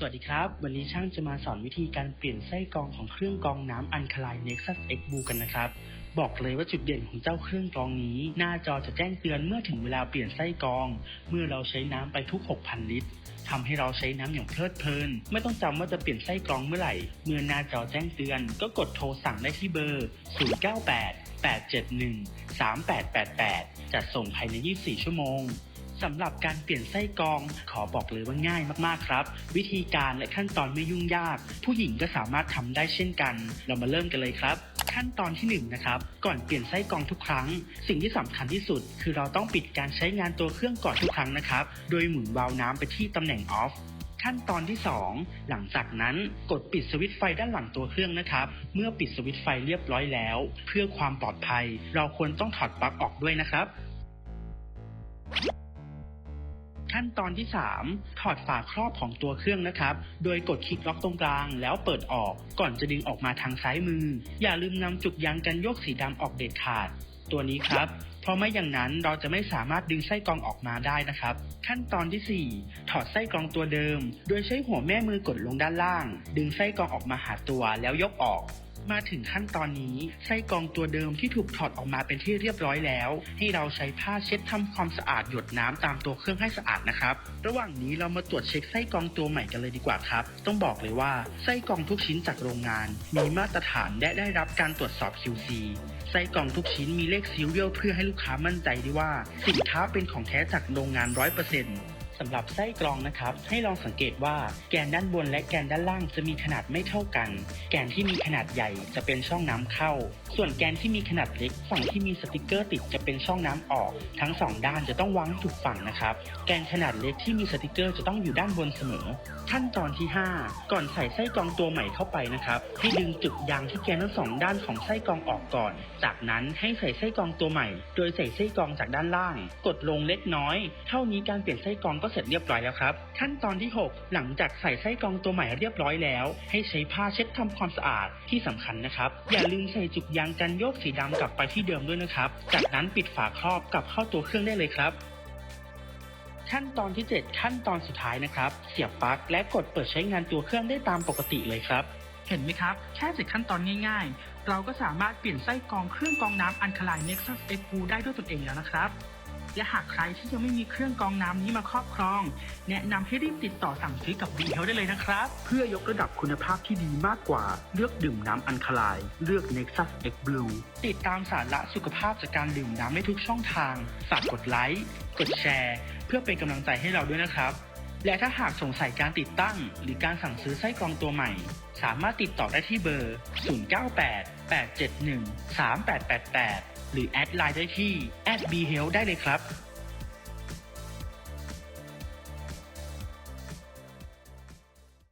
สวัสดีครับ วันนี้ช่างจะมาสอนวิธีการเปลี่ยนไส้กรองของเครื่องกรองน้ำอันคลาย Nexus X Blue กันนะครับ บอกเลยว่าจุดเด่นของเจ้าเครื่องกรองนี้ หน้าจอจะแจ้งเตือนเมื่อถึงเวลาเปลี่ยนไส้กรอง เมื่อเราใช้น้ำไปทุก 6,000 ลิตรทำให้เราใช้น้ำอย่างเพลิดเพลิน ไม่ต้องจำว่าจะเปลี่ยนไส้กรองเมื่อไหร่ เมื่อหน้าจอแจ้งเตือน ก็กดโทรสั่งได้ที่เบอร์ 098 871 3888 จัดส่งภายใน 24 ชั่วโมง สำหรับการเปลี่ยนไส้กรอง ขอบอกเลยว่าง่ายมากๆครับ วิธีการและขั้นตอนไม่ยุ่งยาก ผู้หญิงก็สามารถทำได้เช่นกัน เรามาเริ่มกันเลยครับ ขั้นตอนที่1นงนะครับก่อนเปลี่ยนไส้กรองทุกครั้ง สิ่งที่สำคัญที่สุด คือเราต้องปิดการใช้งานตัวเครื่องก่อนทุกครั้งนะครับ โดยหมุนวาล์วน้ำไปที่ตำแหน่งออฟขั้นตอนที่ 2 หลังจากนั้นกดปิดสวิตช์ไฟด้านหลังตัวเครื่องนะครับ เมื่อปิดสวิตช์ไฟเรียบร้อยแล้ว เพื่อความปลอดภัย เราควรต้องถอดปลั๊กออกด้วยนะครับ ขั้นตอนที่ 3 ถอดฝาครอบของตัวเครื่องนะครับ โดยกดคลิกล็อกตรงกลาง แล้วเปิดออก ก่อนจะดึงออกมาทางซ้ายมือ อย่าลืมนำจุกยางกันโยกสีดำออกเด็ดขาด ตัวนี้ครับเพราะไม่อย่างนั้นเราจะไม่สามารถดึงไส้กรองออกมาได้นะครับ ขั้นตอนที่ 4 ถอดไส้กรองตัวเดิม โดยใช้หัวแม่มือกดลงด้านล่าง ดึงไส้กรองออกมาหาตัวแล้วยกออก มาถึงขั้นตอนนี้ไส้กรองตัวเดิมที่ถูกถอดออกมาเป็นที่เรียบร้อยแล้ว ให้เราใช้ผ้าเช็ดทำความสะอาดหยดน้ำตามตัวเครื่องให้สะอาดนะครับ ระหว่างนี้เรามาตรวจเช็คไส้กรองตัวใหม่กันเลยดีกว่าครับ ต้องบอกเลยว่าไส้กรองทุกชิ้นจากโรงงาน มีมาตรฐานและได้รับการตรวจสอบ QC ไส้กรองทุกชิ้นมีเลขซีเรียลเพื่อให้ลูกค้ามั่นใจได้ว่า สินค้าเป็นของแท้จากโรงงาน 100% สำหรับไส้กรองนะครับ ให้ลองสังเกตว่าแกนด้านบนและแกนด้านล่างจะมีขนาดไม่เท่ากัน แกนที่มีขนาดใหญ่จะเป็นช่องน้ำเข้า ส่วนแกนที่มีขนาดเล็ก ฝั่งที่มีสติกเกอร์ติดจะเป็นช่องน้ำออก ทั้งสองด้านจะต้องวางถูกฝั่งนะครับ แกนขนาดเล็กที่มีสติกเกอร์จะต้องอยู่ด้านบนเสมอ ขั้นตอนที่ 5 ก่อนใส่ไส้กรองตัวใหม่เข้าไปนะครับให้ดึงจุกยางที่แกนทั้งสองด้านของไส้กรองออกก่อน จากนั้นให้ใส่ไส้กรองตัวใหม่ โดยใส่ไส้กรองจากด้านล่าง กดลงเล็กน้อย เท่านี้การเปลี่ยนไส้กรองก็เสร็จเรียบร้อยแล้วครับ ขั้นตอนที่ 6 หลังจากใส่ไส้กรองตัวใหม่เรียบร้อยแล้ว ให้ใช้ผ้าเช็ดทำความสะอาดที่สำคัญนะครับ อย่าลืมใส่จุกยางกันโยกสีดำกลับไปที่เดิมด้วยนะครับ จากนั้นปิดฝาครอบกลับเข้าตัวเครื่องได้เลยครับขั้นตอนที่ 7 ขั้นตอนสุดท้ายนะครับ เสียบปลั๊กและกดเปิดใช้งานตัวเครื่องได้ตามปกติเลยครับ เห็นไหมครับ แค่เสร็จขั้นตอนง่าย ๆ เราก็สามารถเปลี่ยนไส้กรองเครื่องกรองน้ำอันคลาย Nexus X Blue ได้ด้วยตนเองแล้วนะครับ และหากใครที่ยังไม่มีเครื่องกรองน้ำนี้มาครอบครอง แนะนำให้รีบติดต่อสั่งซื้อกับดีเฮลได้เลยนะครับ เพื่อยกระดับคุณภาพที่ดีมากกว่า เลือกดื่มน้ำอันคลาย เลือก Nexus X Blue ติดตามสาระสุขภาพจากการดื่มน้ำได้ทุกช่องทาง ฝากกดไลค์ กดแชร์ เพื่อเป็นกำลังใจให้เราด้วยนะครับ และถ้าหากสงสัยการติดตั้ง หรือการสั่งซื้อไส้กรองตัวใหม่ สามารถติดต่อได้ที่เบอร์ 098 871 3888 หรือแอดไลน์ได้ที่ @bhealth ได้เลยครับ